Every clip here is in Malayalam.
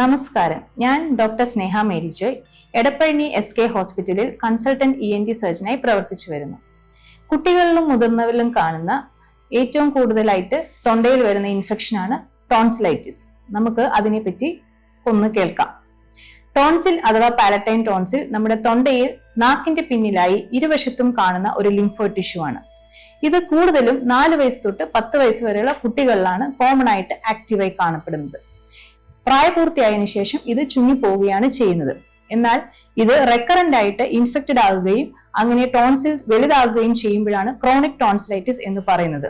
നമസ്കാരം. ഞാൻ doctor Sneha Mary Joy Edappazhanji S K ഹോസ്പിറ്റലിൽ കൺസൾട്ടന്റ് ഇ എൻ ടി സർജനായി പ്രവർത്തിച്ചു വരുന്നു. കുട്ടികളിലും മുതിർന്നവരിലും കാണുന്ന ഏറ്റവും കൂടുതലായിട്ട് തൊണ്ടയിൽ വരുന്ന ഇൻഫെക്ഷനാണ് ടോൺസിലൈറ്റിസ് നമുക്ക് അതിനെപ്പറ്റി ഒന്ന് കേൾക്കാം. ടോൺസിൽ അഥവാ പാലറ്റൈൻ ടോൺസിൽ നമ്മുടെ തൊണ്ടയിൽ നാക്കിന്റെ പിന്നിലായി ഇരുവശത്തും കാണുന്ന ഒരു ലിംഫോ ടിഷ്യൂ ആണ്. ഇത് കൂടുതലും നാല് വയസ്സ് തൊട്ട് പത്ത് വയസ്സ് വരെയുള്ള കുട്ടികളിലാണ് കോമൺ ആയിട്ട് ആക്റ്റീവായി കാണപ്പെടുന്നത്. പ്രായപൂർത്തിയായതിനു ശേഷം ഇത് ചുങ്ങിപ്പോവുകയാണ് ചെയ്യുന്നത്. എന്നാൽ ഇത് റെക്കറന്റ് ആയിട്ട് ഇൻഫെക്റ്റഡ് ആകുകയും അങ്ങനെ ടോൺസിൽ വലുതാകുകയും ചെയ്യുമ്പോഴാണ് ക്രോണിക് ടോൺസിലൈറ്റിസ് എന്ന് പറയുന്നത്.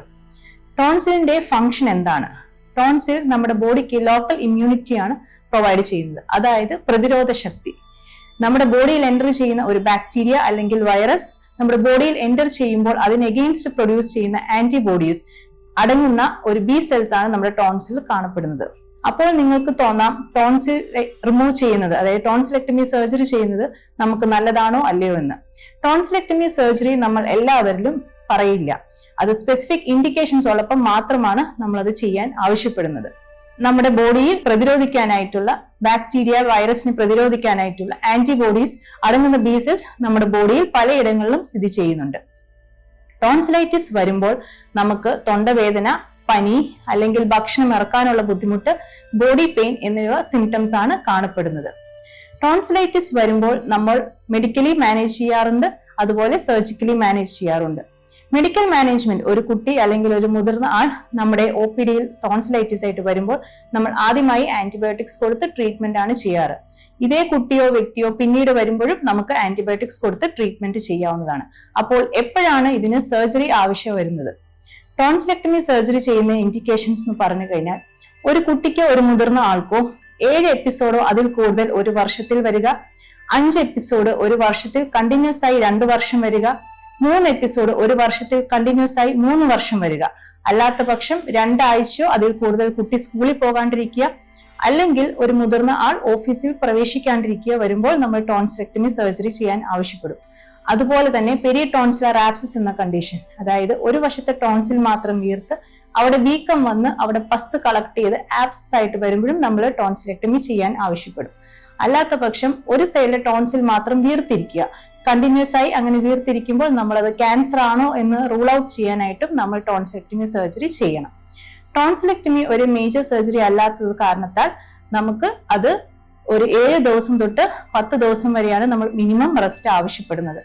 ടോൺസിലിന്റെ ഫംഗ്ഷൻ എന്താണ്? ടോൺസിൽ നമ്മുടെ ബോഡിക്ക് ലോക്കൽ ഇമ്മ്യൂണിറ്റിയാണ് പ്രൊവൈഡ് ചെയ്യുന്നത്. അതായത് പ്രതിരോധ ശക്തി. നമ്മുടെ ബോഡിയിൽ എന്റർ ചെയ്യുന്ന ഒരു ബാക്ടീരിയ അല്ലെങ്കിൽ വൈറസ് നമ്മുടെ ബോഡിയിൽ എന്റർ ചെയ്യുമ്പോൾ അതിന് എഗെയിൻസ്റ്റ് പ്രൊഡ്യൂസ് ചെയ്യുന്ന ആന്റിബോഡീസ് അടങ്ങുന്ന ഒരു ബി സെൽസ് ആണ് നമ്മുടെ ടോൺസിൽ കാണപ്പെടുന്നത്. അപ്പോൾ നിങ്ങൾക്ക് തോന്നാം ടോൺസിൽ റിമൂവ് ചെയ്യുന്നത്. അതായത് ടോൺസിലെക്ടമി സർജറി ചെയ്യുന്നത് നമുക്ക് നല്ലതാണോ അല്ലയോ എന്ന്. ടോൺസിലെക്ടമി സർജറി നമ്മൾ എല്ലാവരിലും പറയില്ല. അത് സ്പെസിഫിക് ഇൻഡിക്കേഷൻസ് ഉള്ളപ്പോൾ മാത്രമാണ് നമ്മൾ അത് ചെയ്യാൻ ആവശ്യപ്പെടുന്നത്. നമ്മുടെ ബോഡിയിൽ പ്രതിരോധിക്കാനായിട്ടുള്ള ബാക്ടീരിയ വൈറസിനെ പ്രതിരോധിക്കാനായിട്ടുള്ള ആന്റിബോഡീസ് അടങ്ങുന്ന ബീസസ് നമ്മുടെ ബോഡിയിൽ പലയിടങ്ങളിലും സ്ഥിതി ചെയ്യുന്നുണ്ട്. ടോൺസിലൈറ്റിസ് വരുമ്പോൾ നമുക്ക് തൊണ്ടവേദന പനി അല്ലെങ്കിൽ ഭക്ഷണം ഇറക്കാനുള്ള ബുദ്ധിമുട്ട് ബോഡി പെയിൻ എന്നിവ സിംറ്റംസ് ആണ് കാണപ്പെടുന്നത്. ടോൺസിലൈറ്റിസ് വരുമ്പോൾ നമ്മൾ മെഡിക്കലി മാനേജ് ചെയ്യാറുണ്ട് അതുപോലെ സർജിക്കലി മാനേജ് ചെയ്യാറുണ്ട്. മെഡിക്കൽ മാനേജ്മെന്റ് ഒരു കുട്ടി അല്ലെങ്കിൽ ഒരു മുതിർന്ന ആൾ നമ്മുടെ ഒ പി ഡിയിൽ ടോൺസിലൈറ്റിസ് ആയിട്ട് വരുമ്പോൾ നമ്മൾ ആദ്യമായി ആന്റിബയോട്ടിക്സ് കൊടുത്ത് ട്രീറ്റ്മെന്റ് ആണ് ചെയ്യാറ്. ഇതേ കുട്ടിയോ വ്യക്തിയോ പിന്നീട് വരുമ്പോഴും നമുക്ക് ആന്റിബയോട്ടിക്സ് കൊടുത്ത് ട്രീറ്റ്മെന്റ് ചെയ്യാവുന്നതാണ്. അപ്പോൾ എപ്പോഴാണ് ഇതിന് സർജറി ആവശ്യം വരുന്നത്? ടോൺസിലെക്ടമി സർജറി ചെയ്യുന്ന ഇൻഡിക്കേഷൻസ് എന്ന് പറഞ്ഞു കഴിഞ്ഞാൽ ഒരു കുട്ടിക്കോ ഒരു മുതിർന്ന ആൾക്കോ ഏഴ് എപ്പിസോഡോ അതിൽ കൂടുതൽ ഒരു വർഷത്തിൽ വരിക അഞ്ച് എപ്പിസോഡ് ഒരു വർഷത്തിൽ കണ്ടിന്യൂസ് ആയി രണ്ട് വർഷം വരിക മൂന്ന് എപ്പിസോഡ് ഒരു വർഷത്തിൽ കണ്ടിന്യൂസ് ആയി മൂന്ന് വർഷം വരിക. അല്ലാത്ത പക്ഷം രണ്ടാഴ്ചയോ അതിൽ കൂടുതൽ കുട്ടി സ്കൂളിൽ പോകാണ്ടിരിക്കുക അല്ലെങ്കിൽ ഒരു മുതിർന്ന ആൾ ഓഫീസിൽ പ്രവേശിക്കാണ്ടിരിക്കുക വരുമ്പോൾ നമ്മൾ ടോൺസിലെക്ടമി സർജറി ചെയ്യാൻ ആവശ്യപ്പെടും. അതുപോലെ തന്നെ പെരിയ ടോൺസിലർ ആപ്സിസ് എന്ന കണ്ടീഷൻ അതായത് ഒരു വശത്തെ ടോൺസിൽ മാത്രം വീർത്ത് അവിടെ വീക്കം വന്ന് അവിടെ പസ് കളക്ട് ചെയ്ത് ആപ്സിസ് ആയിട്ട് വരുമ്പോഴും നമ്മൾ ടോൺസിലെക്ടമി ചെയ്യാൻ ആവശ്യപ്പെടും. അല്ലാത്ത പക്ഷം ഒരു സൈഡിലെ ടോൺസിൽ മാത്രം വീർത്തിരിക്കുക. കണ്ടിന്യൂസ് ആയി അങ്ങനെ വീർത്തിരിക്കുമ്പോൾ നമ്മൾ അത് ക്യാൻസർ ആണോ എന്ന് റൂൾ ഔട്ട് ചെയ്യാനായിട്ടും നമ്മൾ ടോൺസിലെക്ടമി സർജറി ചെയ്യണം. ടോൺസിലെക്ടമി ഒരു മേജർ സർജറി അല്ലാത്തത് കാരണത്താൽ നമുക്ക് അത് ഒരു ഏഴ് ദിവസം തൊട്ട് പത്ത് ദിവസം വരെയാണ് നമ്മൾ മിനിമം റെസ്റ്റ് ആവശ്യപ്പെടുന്നത്.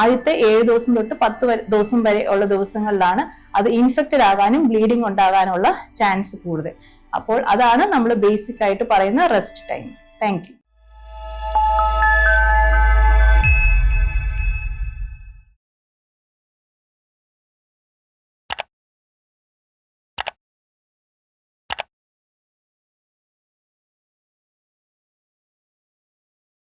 ആദ്യത്തെ ഏഴ് ദിവസം തൊട്ട് പത്ത് ദിവസം വരെ ഉള്ള ദിവസങ്ങളിലാണ് അത് ഇൻഫെക്റ്റഡ് ആകാനും ബ്ലീഡിംഗ് ഉണ്ടാകാനുള്ള ചാൻസ് കൂടുതൽ. അപ്പോൾ അതാണ് നമ്മൾ ബേസിക് ആയിട്ട് പറയുന്ന റെസ്റ്റ് ടൈം താങ്ക്